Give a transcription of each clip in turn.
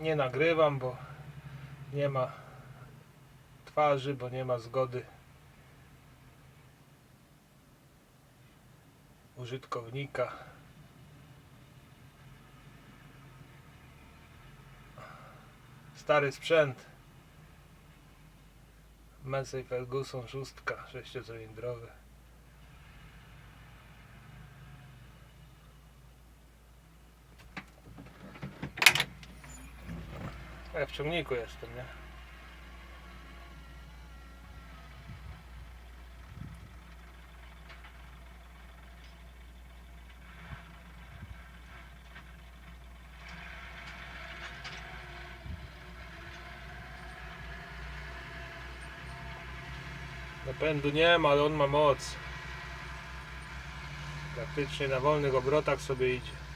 nie nagrywam, bo nie ma twarzy, bo nie ma zgody użytkownika. Stary sprzęt. Massey Ferguson 6, sześciocylindrowy. Ja w ciągniku jestem, nie? Napędu nie ma, ale on ma moc. Praktycznie na wolnych obrotach sobie idzie.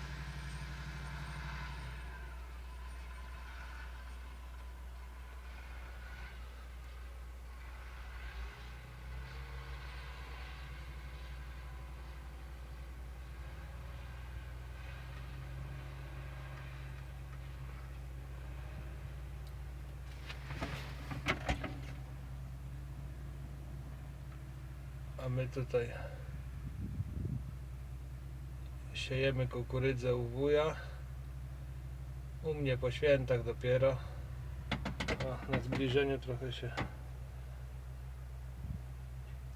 A my tutaj siejemy kukurydzę u wuja. U mnie po świętach dopiero. Na zbliżeniu trochę się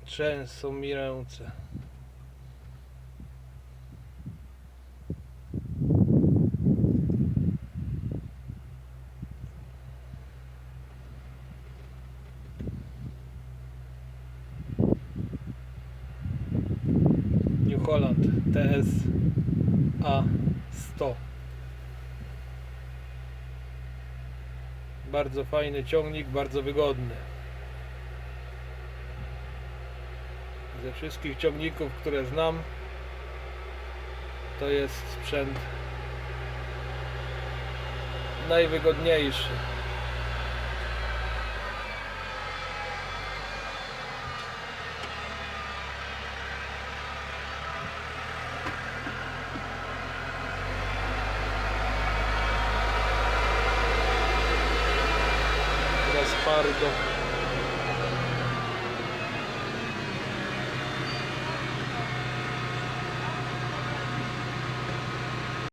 trzęsą mi ręce. New Holland TS A100 Bardzo fajny ciągnik, bardzo wygodny. Ze wszystkich ciągników, które znam, to jest sprzęt najwygodniejszy. bardzo.